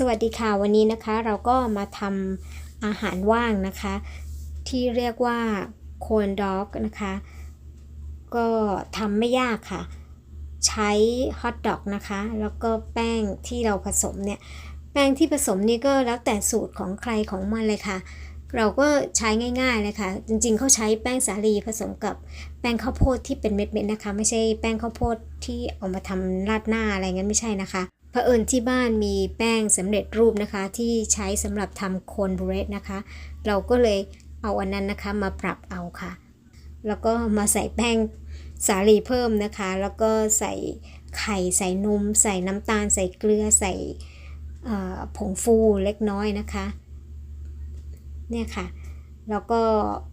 สวัสดีค่ะวันนี้นะคะเราก็มาทำอาหารว่างนะคะ ที่เรียกว่าโคนด็อกนะคะ ก็ทำไม่ยากค่ะ ใช้ฮอทดอกนะคะ แล้วก็แป้งที่เราผสมเนี่ย แป้งที่ผสมนี่ก็แล้วแต่สูตรของใครของมันเลยค่ะ เราก็ใช้ง่ายๆเลยค่ะ จริงๆเขาใช้แป้งสาลีผสมกับแป้งข้าวโพดที่เป็นเม็ดๆนะคะ ไม่ใช่แป้งข้าวโพดที่เอามาทำราดหน้าอะไรเงั้นไม่ใช่นะคะ ผอิญที่บ้านมีแป้งสำเร็จรูปนะคะที่ใช้สำหรับทำโคนเบรดนะคะ เราก็เลยเอาอันนั้นนะคะมาปรับเอาค่ะ แล้วก็มาใส่แป้งสาลีเพิ่มนะคะ แล้วก็ใส่ไข่ใส่นมใส่น้ำตาล ใส่เกลือใส่ผงฟูเล็กน้อยนะคะเนี่ยค่ะแล้วก็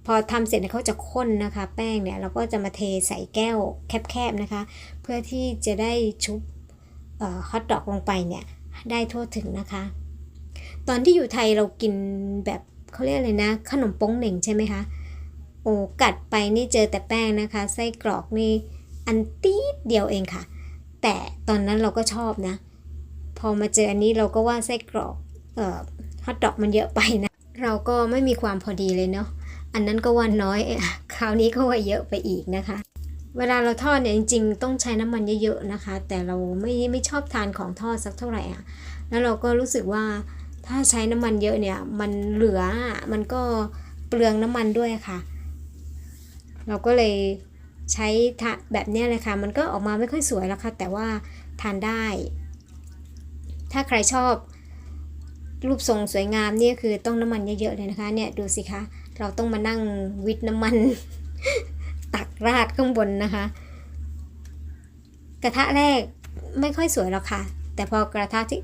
พอทำเสร็จเนี่ยเขาจะข้นนะคะ แป้งเนี่ยเราก็จะมาเทใส่แก้วแคบๆนะคะ เพื่อที่จะได้ชุบ ฮอทดอกลงไปเนี่ยได้ทั่วถึงนะคะ ตอนที่อยู่ไทยเรากินแบบเขาเรียกอะไรนะ ขนมป้งเหน่งใช่ไหมคะโอ้กัดไปนี่เจอแต่แป้งนะคะ ไส้กรอกนี่อันตีดเดียวเองค่ะ แต่ตอนนั้นเราก็ชอบนะ พอมาเจออันนี้เราก็ว่าไส้กรอกเอ่อฮอทดอกมันเยอะไปนะ เราก็ไม่มีความพอดีเลยเนาะอันนั้นก็ว่าน้อยคราวนี้ก็ว่าเยอะไปอีกนะคะ เวลาเราทอดเนี่ยจริง ๆ ต้องใช้น้ำมันเยอะๆนะคะ แต่เราไม่ไม่ชอบทานของทอดสักเท่าไหร่อะแล้วเราก็รู้สึกว่าถ้าใช้น้ำมันเยอะเนี่ยมันเหลือมันก็เปลืองน้ำมันด้วยค่ะ เราก็เลยใช้ทะแบบนี้เลยค่ะ มันก็ออกมาไม่ค่อยสวยแล้วค่ะ แต่ว่าทานได้ ถ้าใครชอบ รูปทรงสวยงามเนี่ยคือต้องน้ำมันเยอะๆเลยนะคะ เนี่ยดูสิคะ เราต้องมานั่งวิทน้ำมัน ตักราดข้างบนนะคะ กระทะแรกไม่ค่อยสวยหรอกค่ะ แต่พอกระทะที่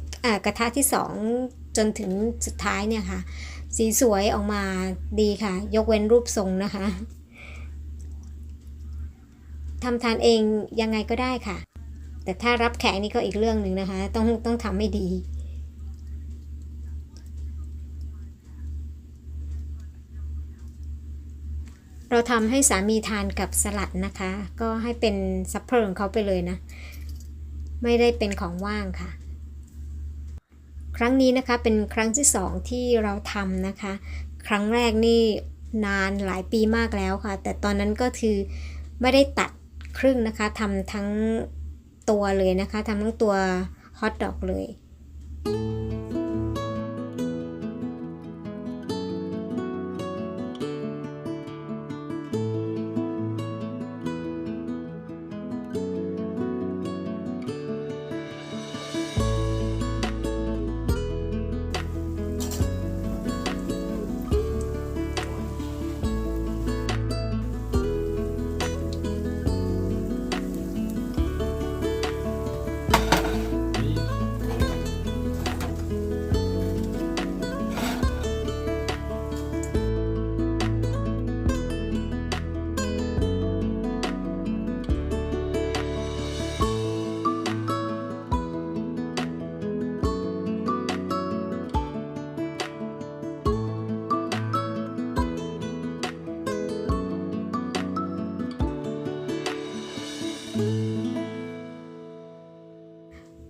กระทะที่สองจนถึงสุดท้ายเนี่ยค่ะ สีสวยออกมาดีค่ะ ยกเว้นรูปทรงนะคะทำทานเองยังไงก็ได้ค่ะ แต่ถ้ารับแขกนี่ก็อีกเรื่องหนึ่งนะคะ ต้องต้องทำให้ดี เราทำให้สามีทานกับสลัดนะคะ ก็ให้เป็นซัพเพอร์ของเขาไปเลยนะ ไม่ได้เป็นของว่างค่ะ ครั้งนี้นะคะเป็นครั้งที่สองที่เราทำนะคะ ครั้งแรกนี่นานหลายปีมากแล้วค่ะ แต่ตอนนั้นก็คือไม่ได้ตัดครึ่งนะคะทำทั้งตัวเลยนะคะทำทั้งตัวฮอทดอกเลย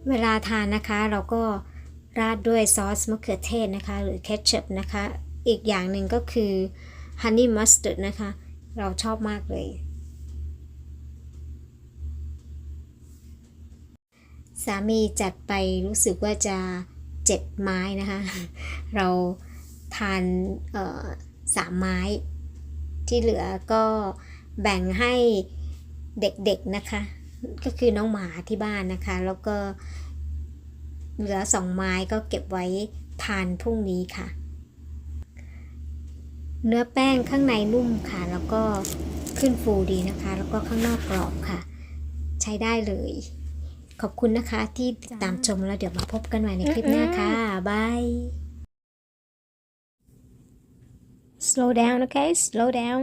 เวลาทานนะคะเราก็ราดด้วยซอสมะเขือเทศนะคะ หรือเคชัพนะคะ อีกอย่างหนึ่งก็คือฮันนี่มัสต r ร์ดนะคะ เราชอบมากเลยสามีจัดไปรู้สึกว่าจะเจ็ดไม้นะคะ เราทานสามไม้ ที่เหลือก็แบ่งให้เด็กๆนะคะ ก็คือน้องหมาที่บ้านนะคะ แล้วก็เหลือสองไม้ก็เก็บไว้ทานพรุ่งนี้ค่ะ เนื้อแป้งข้างในนุ่มค่ะ แล้วก็ขึ้นฟูดีนะคะ แล้วก็ข้างนอกกรอบค่ะ ใช้ได้เลย ขอบคุณนะคะที่ติดตามชมแล้วเดี๋ยวมาพบกันใหม่ในคลิปหน้าค่ะบาย slow down okay slow down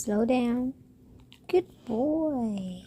slow down good boy